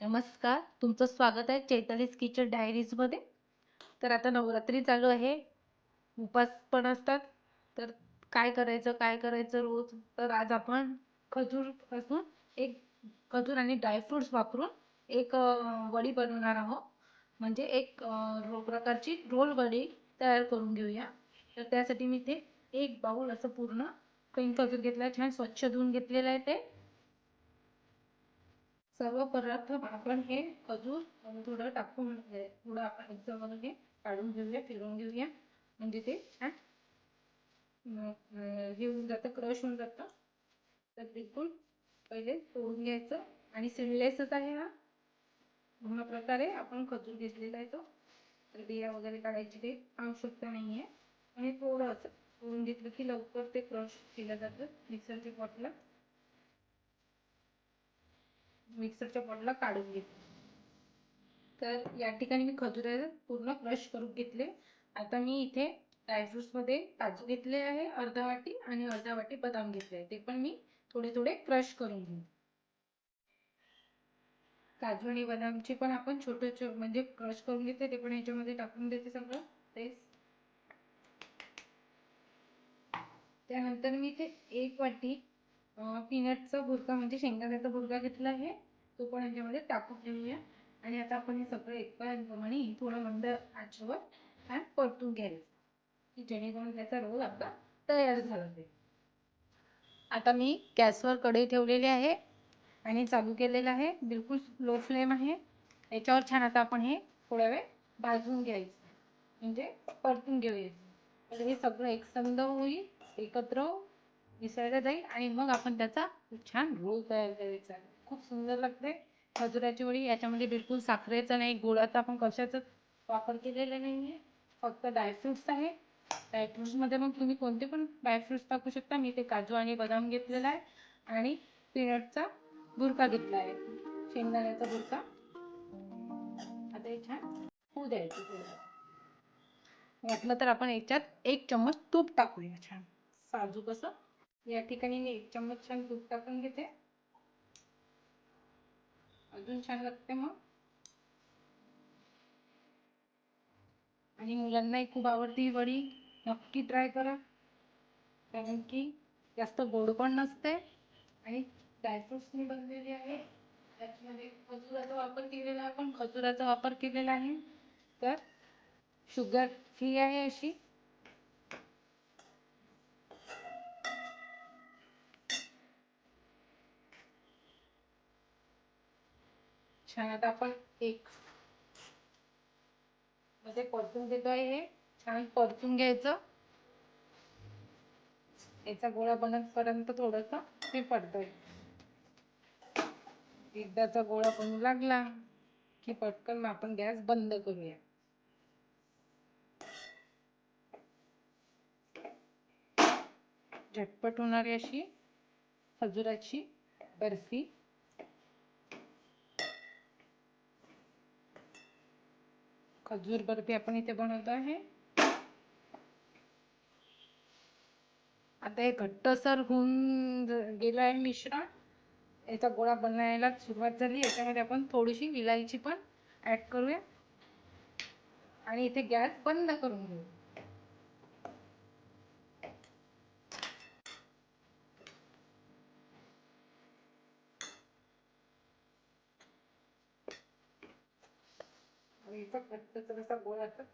नमस्कार तुमचं स्वागत आहे चैतालीस किचन डायरीजमध्ये तर आता नवरात्री चालू आहे. उपास पण असतात. तर काय करायचं काय करायचं रोज? तर आज आपण खजूरपासून एक खजूर आणि ड्रायफ्रुट्स वापरून एक वडी बनवणार आहोत. म्हणजे एक रो प्रकारची रोल वडी तयार करून घेऊया. तर त्यासाठी मी ते एक बाऊल असं पूर्ण क्लीन खजूर घेतला छान स्वच्छ धुवून घेतलेलं आहे ते. सर्वप्रथम आपण हे खजूर थोडं टाकून थोडं आपण मिक्सरमधून हे काढून घेऊया फिरवून घेऊया. म्हणजे ते छान हे होऊन जातं क्रश होऊन जातं. तर बिलकुल पहिले तोडून घ्यायचं. आणि सिनलेसच आहे हा. पूर्ण प्रकारे आपण खजूर घेतलेला आहे तो. तर बिया वगैरे काढायची ते आवश्यकता नाही आहे. आणि थोडं असं तोडून घेतलं की लवकर ते क्रश केलं जातं मिक्सरच्या पॉटला. मिक्सरच्या पॉटला काढून घेतले. तर या ठिकाणी मी खजुर पूर्ण क्रश करून घेतले. आता मी इथे ड्रायफ्रुट्समध्ये काजू घेतले आहे अर्धा वाटी आणि अर्धा वाटी बदाम घेतले आहे. ते पण मी थोडे थोडे क्रश करून घेईन. काजू आणि बदामचे पण आपण छोटे म्हणजे क्रश करून घेतले ते पण याच्यामध्ये टाकून देते सगळं. तेच त्यानंतर मी ते एक वाटी पीनटचा भुरका म्हणजे शेंगदाण्याचा भुरका घेतला आहे. तो पण ह्याच्यामध्ये टाकून घेऊया. आणि आता आपण हे सगळं एकप्रमाणे थोडं मंद आचेवर छान परतून घ्यायचं. की जेणेकरून त्याचा रोल आपला तयार झाला ते आता मी गॅसवर कढई ठेवलेली आहे. आणि चालू केलेलं आहे. बिलकुल लो फ्लेम आहे. याच्यावर छान आता आपण हे थोड्या वेळ भाजून घ्यायचं. म्हणजे परतून घेऊया. म्हणजे हे सगळं एकसंध होईल एकत्र मिसळलं जाईल आणि मग आपण त्याचा छान रोल तयार करायचा. खूप सुंदर लागते खजुराची वडी याच्यामध्ये बिलकुल साखरेचा नाही गुळाचा आपण कशाचाच वापर केलेला नाही आहे फक्त ड्रायफ्रुट्स आहे. ड्रायफ्रुट्समध्ये मग तुम्ही कोणते पण ड्रायफ्रुट्स टाकू शकता. मी ते काजू आणि बदाम घेतलेला आहे. आणि पीनटचा बुरका घेतला आहे. शेंगदाण्याचा बुरका आता हे छान होऊ द्यायचं वाटलं तर आपण याच्यात एक चम्मच तूप टाकूया छान. साजू कसं? या ठिकाणी मी एक चम्मच छान दूध टाकून घेते. अजून छान लागते मग. आणि मुलांनाही खूप आवडते ही वडी. नक्की ट्राय करा. कारण की जास्त गोड पण नसते. आणि ड्रायफ्रुट्सनी बनलेली आहे. त्याच्यामध्ये खजुराचा वापर केलेला आपण खजुराचा वापर केलेला आहे. तर शुगर फ्री आहे अशी. छान. आता आपण एक मध्ये परतून देतोय हे. छान परतून घ्यायचं. याचा गोळा बनतपर्यंत थोडस ते पडतोय एकदाचा गोळा बनू लागला की पटकन आपण गॅस बंद करूया. झटपट होणारी अशी खजुराची बर्फी. खजूर बर्फी आपण इथे बनवत आहे? आता हे घट्टसर होऊन गेलं आहे मिश्रण. याचा गोळा बनायला सुरुवात झाली. याच्यामध्ये आपण थोडीशी विलायची पण ऍड करूया. आणि इथे गॅस बंद करून घेऊ.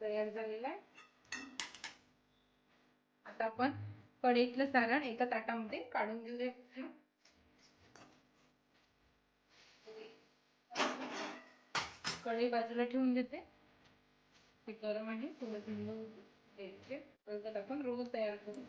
तयार झालेला आहे. आता आपण कढईतलं सारण एका ताटामध्ये काढून घेऊया. कढई बाजूला ठेवून देते. ते गरम आहे थोडं थंड द्यायचे आपण रोल तयार करू.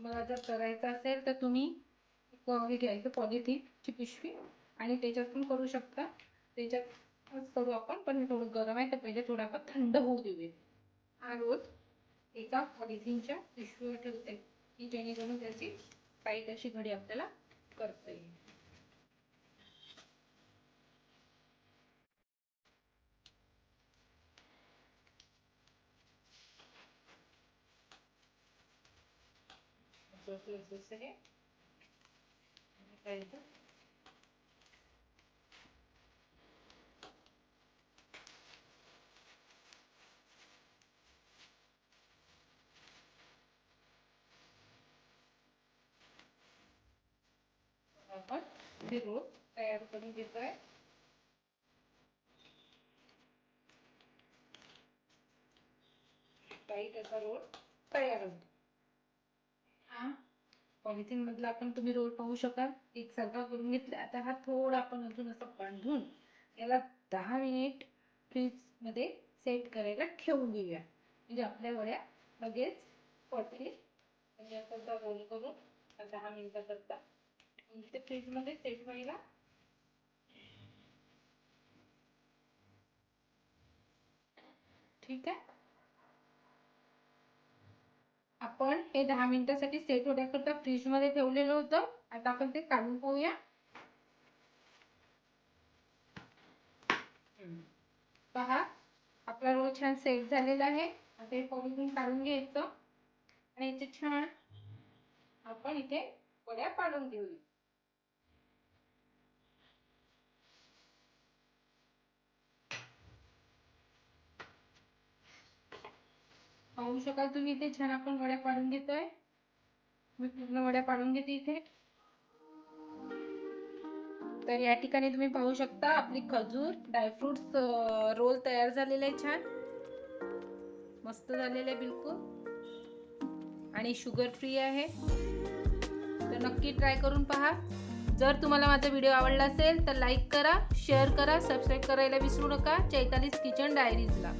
तुम्हाला जर करायचं असेल तर तुम्ही हे घ्यायचं पॉलिथिनची पिशवी आणि त्याच्यात पण करू शकता. त्याच्यात करू आपण पण थोडं गरम आहे तर पहिले थोडं आपण थंड होऊ देऊया. हा रोल एका पॉलिथिनच्या पिशवीवर ठेवते की जेणेकरून त्याची टाईट अशी घडी आपल्याला करता येईल. थोडंसं असं हे। आणि करायचं. आपण हे रोल तयार करून घेतोय टाईट असा रोल तयार होतो हा पॉलिथिन मधला आपण तुम्ही रोल पाहू शकाल. एकसारखा करून घेतला. आता हा थोडा आपण अजून असं बांधून याला दहा मिनिट फ्रीजमध्ये सेट करायला ठेवून देऊया. म्हणजे आपल्या वड्या लगेच पडतील. म्हणजे असं रोल करून दहा मिनिटाकरता ठेवून ते फ्रीजमध्ये. सेट व्हायला. ठीक आहे? आपण हे दहा मिनिटासाठी सेट होण्याकरता फ्रीजमध्ये ठेवलेलं होतं. आता आपण ते काढून पाहूया. पहा आपला रोल छान सेट झालेला आहे. आता हे पॉलिथिन काढून घ्यायचं. आणि इथे छान आपण इथे वड्या पाडून घेऊया. पाहू शकाल. तुम्ही इथे छान आपण वड्या पाडून घेतोय. मी पूर्ण वड्या पाडून घेते इथे. तर या ठिकाणी तुम्ही पाहू शकता आपली खजूर ड्रायफ्रुट्स रोल तयार झालेले आहे छान. मस्त झालेले आहे बिलकुल. आणि शुगर फ्री आहे. तर नक्की ट्राय करून पहा. जर तुम्हाला माझा व्हिडिओ आवडला असेल तर लाईक करा शेअर करा सबस्क्राईब करायला विसरू नका. चैतालीस किचन डायरीजला